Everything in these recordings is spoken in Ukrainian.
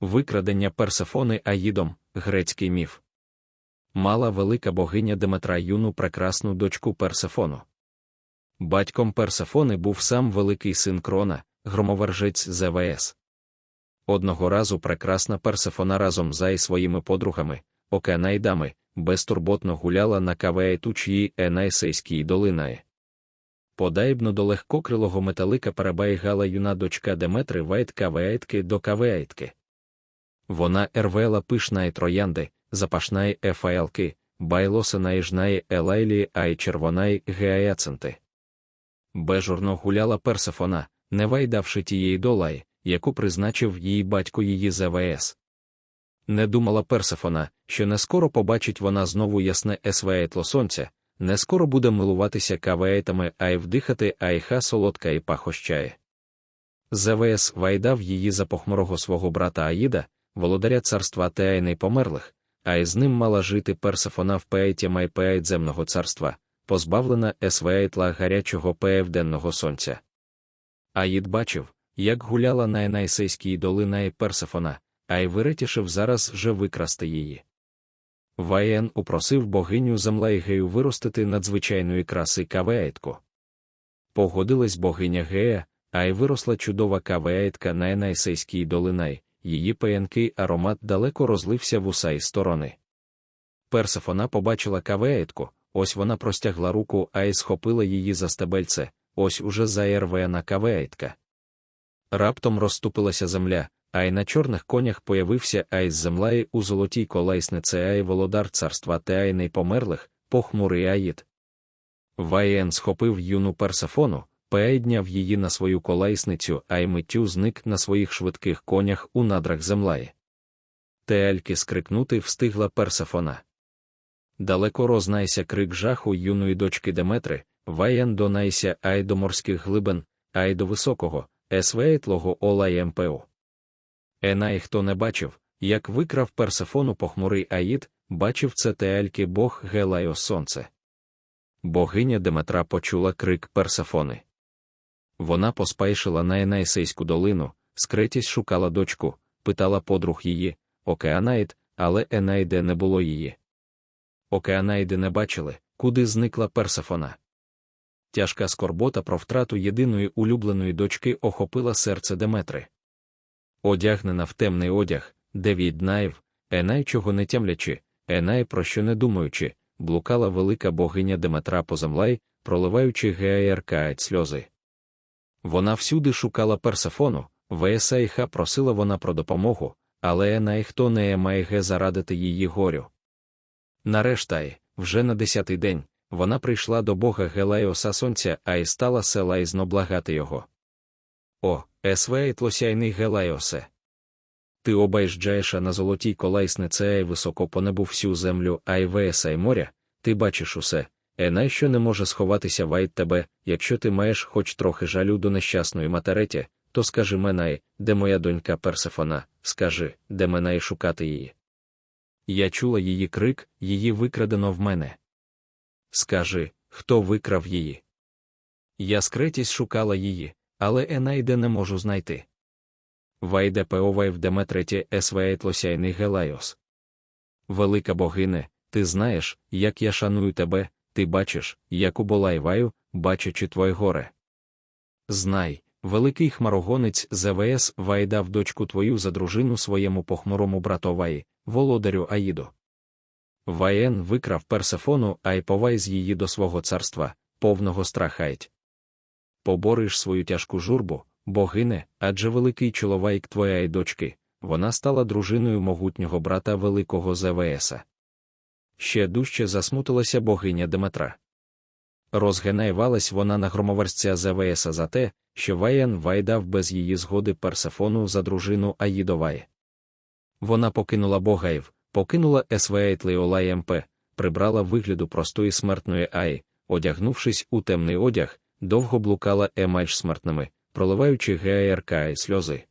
Викрадення Персефони Аїдом, грецький міф. Мала велика богиня Деметра юну прекрасну дочку Персефону. Батьком Персефони був сам великий син Крона, громовержець ЗВС. Одного разу прекрасна Персефона разом за і своїми подругами, океанаїдами, безтурботно гуляла на кавеетучії Енайсейській долинає. Подаєбно до легкокрилого металика перебайгала юна дочка Деметри Вайт кавеетки до кавеетки. Вона ервела пишна троянди, запашна ефаялки, байлосина і жнає елайлі, а й червона геаяценти. Бежурно гуляла Персефона, не вайдавши тієї долаї, яку призначив її батько її ЗВС. Не думала Персефона, що не скоро побачить вона знову ясне есвеєтло сонця, не скоро буде милуватися кавеетами, а й вдихати айха солодка і пахощає. ЗВС вайдав її за похмурого свого брата Аїда, володаря царства Теайни померлих, а із ним мала жити Персефона в пееті майпеет земного царства, позбавлена есвеетла гарячого певденного сонця. Аїд бачив, як гуляла на Енайсейській долинаї Персефона, а й виритішив зараз вже викрасти її. Ваєн упросив богиню Замлайгею виростити надзвичайної краси кавеетку. Погодилась богиня Гея, а й виросла чудова кавеетка на Енайсейській долинай, її паянкий аромат далеко розлився в уса й сторони. Персефона побачила кавеетку, ось вона простягла руку, а й схопила її за стебельце, ось уже заєрвена кавеетка. Раптом розступилася земля, а й на чорних конях появився Айс землеї у золотій колесниці Ай володар царства Теайний померлих, похмурий Аїд. Ваєн схопив юну персефону, поєдняв її на свою колесницю, а й миттю зник на своїх швидких конях у надрах землеї. Теальки скрикнути встигла персефона. Далеко рознайся крик жаху юної дочки Деметри, Ваєн донайся ай до морських глибин, ай до високого, есвейтлого ола МПО. Енай хто не бачив, як викрав персефону похмурий Аїд, бачив це теальки бог Гелайо Сонце. Богиня Деметра почула крик персефони. Вона поспайшила на Енайсейську долину, скретість шукала дочку, питала подруг її, Океанаїд, але Енайде не було її. Океанаїди не бачили, куди зникла персефона. Тяжка скорбота про втрату єдиної улюбленої дочки охопила серце Деметри. Одягнена в темний одяг, дев'ять днаїв, Енай чого не тямлячи, Енай про що не думаючи, блукала велика богиня Деметра Поземлай, проливаючи геаєркають сльози. Вона всюди шукала персефону, Весайха просила вона про допомогу, але Енай хто не має зарадити її горю. Нарешті, вже на десятий день, вона прийшла до бога Гелайоса Сонця, а й стала селайзно благати його. О, есвейт лосяйний Гелайосе. Ти обаїжджаєша на золотій колайснице і високо по небу всю землю, а й веса й моря, ти бачиш усе, Енай що не може сховатися вайт тебе, якщо ти маєш хоч трохи жалю до нещасної матереті, то скажи мене, де моя донька Персефона, скажи, де мене шукати її. Я чула її крик, її викрадено в мене. Скажи, хто викрав її? Я скретість шукала її, але Енайде не можу знайти. Вайде пеовай в Деметреті есвеетлосяйний Гелайос. Велика богине, ти знаєш, як я шаную тебе, ти бачиш, як уболайваю, бачачи твоє горе. Знай, великий хмарогонець ЗВС вайдав дочку твою за дружину своєму похмурому братоваї, володарю Аїду. Ваєн викрав Персефону, а й повайз її до свого царства, повного страхають. Побориш свою тяжку журбу, богине, адже великий чоловік твоя й дочки, вона стала дружиною могутнього брата великого ЗВСа. Ще дужче засмутилася богиня Деметра. Розгенайвалась вона на громоварця ЗВСа за те, що Ваєн вайдав без її згоди Персефону за дружину Аїдоває. Вона покинула Богаїв, покинула Есвейтли Олай МП, прибрала вигляду простої смертної Аї, одягнувшись у темний одяг, довго блукала емальш смертними, проливаючи ГАРК і сльози.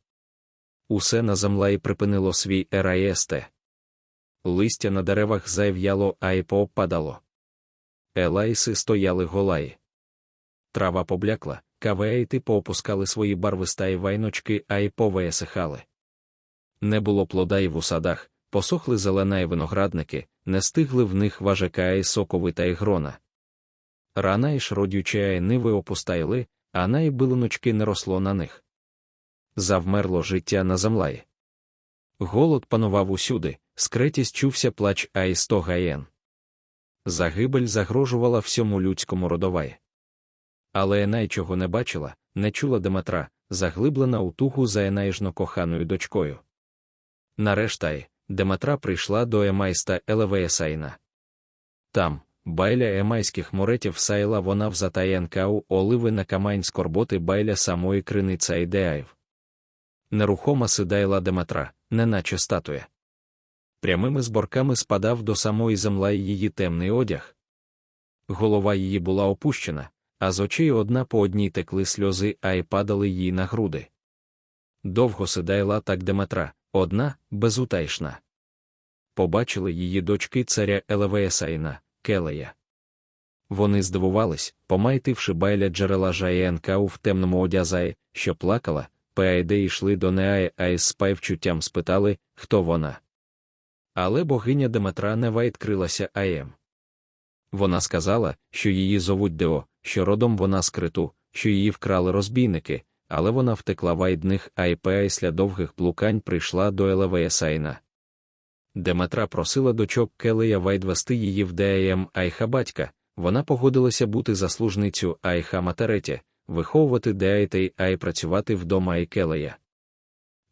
Усе на землі припинило свій ераєсте. Листя на деревах зав'яло, а й поопадало. Елайси стояли голаї. Трава поблякла, кавеїти поопускали свої барвистаї вайночки, а й повеясихали. Не було плода і в усадах, посохли зелена і виноградники, не стигли в них важака і соковита і грона. Рана і шродюча ниви опустайли, а на і не росло на них. Завмерло життя на землаї. Голод панував усюди, скретість чувся плач Аїсто Гаєн. Загибель загрожувала всьому людському родовай. Але Енай чого не бачила, не чула Деметра, заглиблена у тугу за Енайжно коханою дочкою. Нарешті, Деметра прийшла до Емайста Елевеєсайна. Там, байля емайських моретів сайла вона в затаєнкау оливи на камань скорботи байля самої криниця ідеаїв. Нерухома сидайла Деметра, неначе статуя. Прямими зборками спадав до самої земла її темний одяг. Голова її була опущена, а з очей одна по одній текли сльози, а й падали їй на груди. Довго сидайла так Деметра, одна, безутайшна. Побачили її дочки царя Елевеєсайна, Келея. Вони здивувались, помайтивши байля джерела Жаєнкау в темному одязаї, що плакала, Пеайде йшли до Неаї, а із спайвчуттям спитали, хто вона. Але богиня Деметра не відкрилася Аєм. Вона сказала, що її зовуть Део, що родом вона з криту, що її вкрали розбійники, але вона втекла вайдних, а й після довгих блукань прийшла до Елевеєсайна. Деметра просила дочок Келея вайдвести її в Деаєм Айха батька, вона погодилася бути заслужницю Айха Матереті, виховувати Деайтей Ай працювати вдома і Келея.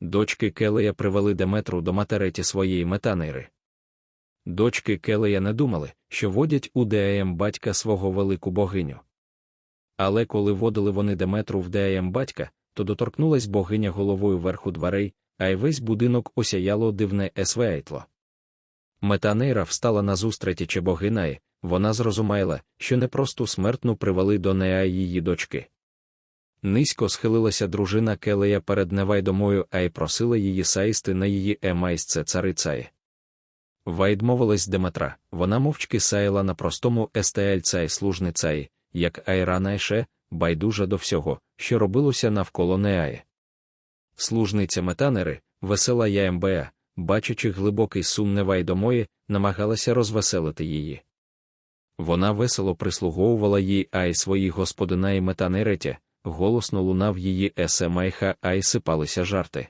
Дочки Келея привели Деметру до матереті своєї метанейри. Дочки Келея не думали, що водять у Деаєм батька свого велику богиню. Але коли водили вони Деметру в Деаєм батька, то доторкнулась богиня головою верху дверей, а й весь будинок осяяло дивне есвейтло. Метанейра встала назустріч богинаї, вона зрозуміла, що не просто смертну привели до нея її дочки. Низько схилилася дружина Келея перед невайдомою, а й просила її саїсти на її емайсце царицаї. Вайд мовилась Деметра, вона мовчки саїла на простому естеальцай служницаї, як айранайше, байдужа до всього, що робилося навколо неаї. Служниця метанери, весела Яембеа, бачачи глибокий сум невайдомої, намагалася розвеселити її. Вона весело прислуговувала їй, а й свої господина і метанереті, голосно лунав її есемайха, а й сипалися жарти.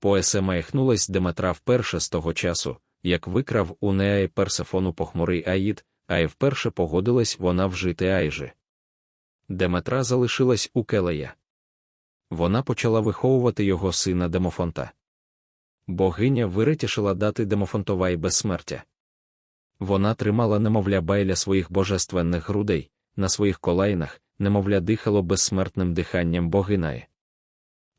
По есемайхнулась Деметра вперше з того часу, як викрав у неї персефону похмурий Аїд, а й вперше погодилась вона вжити Айжи. Деметра залишилась у Келея. Вона почала виховувати його сина Демофонта. Богиня виритішила дати Демофонтовай безсмертя. Вона тримала немовля байля своїх божественних грудей, на своїх колайнах, немовля дихало безсмертним диханням богинаї.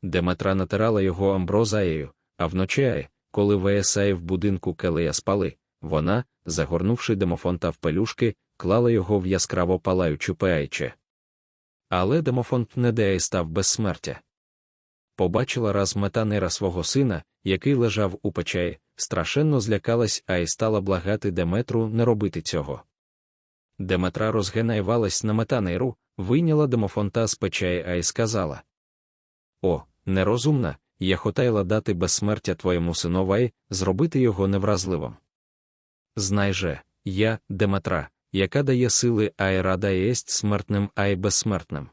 Деметра натирала його амброзаєю, а вночі, коли Веесаї в будинку Келея спали, вона, загорнувши демофонта в пелюшки, клала його в яскраво палаючу пеайче. Але демофонт не деє став безсмертя. Побачила раз метанера свого сина, який лежав у печаї, страшенно злякалась, а й стала благати Деметру не робити цього. Деметра розгенайвалась на метанейру, вийняла демофонта з печаї, й сказала: О, нерозумна, я хотайла дати безсмертя твоєму синовай, зробити його невразливим. Знай же, я, Деметра, яка дає сили, а й рада єсть смертним, а й безсмертним.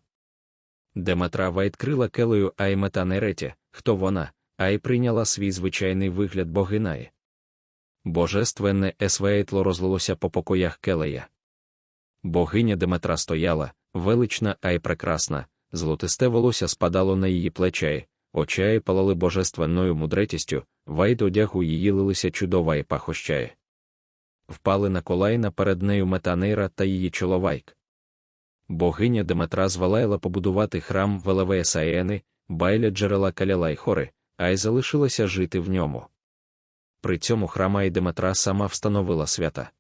Деметра відкрила келею а й метанереті, хто вона, а й прийняла свій звичайний вигляд богинаї. Божественне есвейтло розлилося по покоях келея. Богиня Деметра стояла, велична, а й прекрасна, золотисте волосся спадало на її плече, очаї палали божественною мудретістю, вайд одягу її лилися чудова і пахощає. Впали на колайна перед нею метанейра та її чоловайк. Богиня Деметра звалайла побудувати храм Велевея Саєни, байля джерела Каляла й хори, а й залишилася жити в ньому. При цьому храма і Деметра сама встановила свята.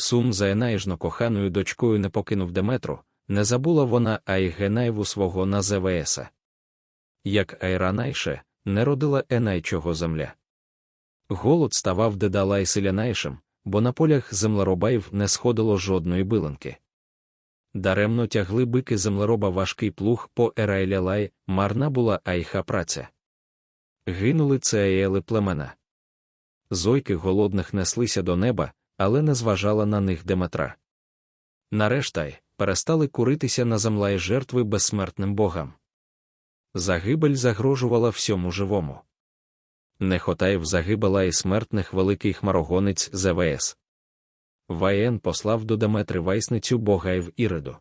Сум за Енаїжно коханою дочкою не покинув Деметру, не забула вона а й Генаєву свого на ЗВСа. Як Айранайше, не родила Енайчого земля. Голод ставав дедалай селянайшим, бо на полях землеробаїв не сходило жодної билинки. Даремно тягли бики землероба важкий плуг по Ерайлялай, марна була айха праця. Гинули цеєли племена. Зойки голодних неслися до неба, але не зважала на них Деметра. Нарештай перестали куритися на землі жертви безсмертним богам. Загибель загрожувала всьому живому. Нехотаєв загибала і смертних великий хмарогонець ЗВС. Ваєн послав до Деметри вайсницю Богаїв Іриду.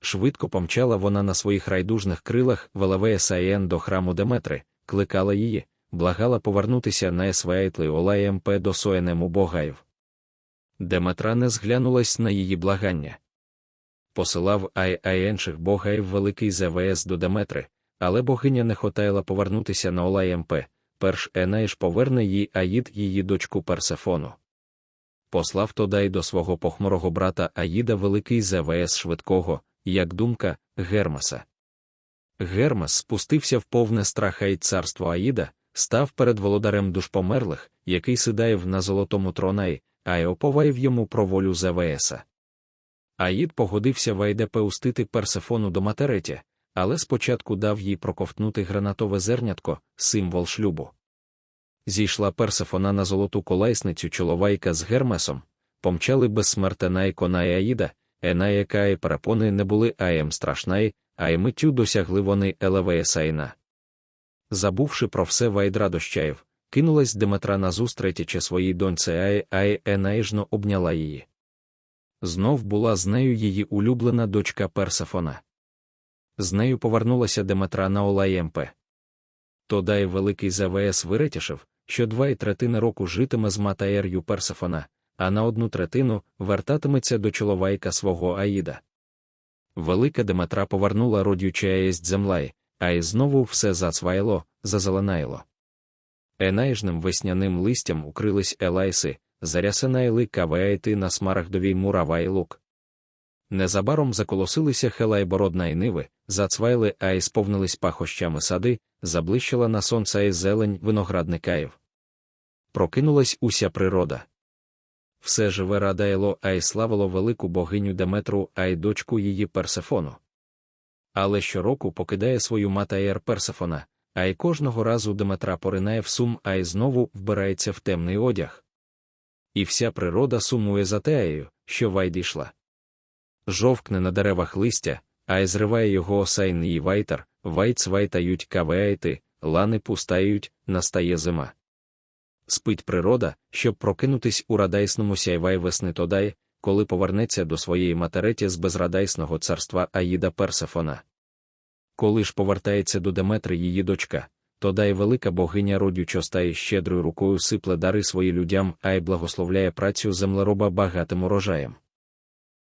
Швидко помчала вона на своїх райдужних крилах Велевея Саєн до храму Деметри, кликала її, благала повернутися на Есвейтли Олаємп до Соєнему Богаїв. Деметра не зглянулась на її благання. Посилав ай інших богаїв великий ЗВС до Деметри, але богиня не хотіла повернутися на Олаємп, перш Енеїш поверне їй Аїд її дочку Персефону. Послав тодай до свого похмурого брата Аїда великий ЗВС швидкого, як думка, Гермеса. Гермес спустився в повне страха й царство Аїда, став перед володарем душ померлих, який сидаєв на золотому тронаї, а й оповаїв йому про волю ЗВСа. Аїд погодився Вайдепе устити Персефону до матереті, але спочатку дав їй проковтнути гранатове зернятко, символ шлюбу. Зійшла Персефона на золоту колайсницю чоловайка з Гермесом, помчали безсмертена ікона і Аїда, Енаяка і перепони не були аєм страшнаї, а й миттю досягли вони Елевея Сайна. Забувши про все Вайдра дощаєв, кинулась Деметра назустріть своїй доньці Ай, Ай Енаїжно обняла її. Знов була з нею її улюблена дочка Персефона. З нею повернулася Деметра на Олаємпе. Тодай великий ЗВС виритішив, що два і третини року житиме з матаєр'ю Персефона, а на одну третину вертатиметься до чоловайка свого Аїда. Велика Деметра повернула родюча єсть землай, а й знову все зацвайло, зазеленайло. Енайжним весняним листям укрились елайси, зарясенайли кавеайти на смарагдовій муравай лук. Незабаром заколосилися хелайбородна й ниви, зацвайли, а й сповнились пахощами сади, заблищила на сонце і зелень виноградникаїв. Прокинулась уся природа. Все живе радайло, а й славило велику богиню Деметру, а й дочку її Персефону. Але щороку покидає свою матаєр Персефона, а й кожного разу Деметра поринає в сум, а й знову вбирається в темний одяг. І вся природа сумує за теєю, що вайдійшла. Жовкне на деревах листя, а й зриває його осайн і вайтер, вайт свайтають кавеайти, лани пустають, настає зима. Спить природа, щоб прокинутись у радайсному сяйвай весни тодай, коли повернеться до своєї матереті з безрадайсного царства Аїда Персефона. Коли ж повертається до Деметри її дочка, то дай велика богиня родючо стає щедрою рукою сипле дари свої людям, а й благословляє працю землероба багатим урожаєм.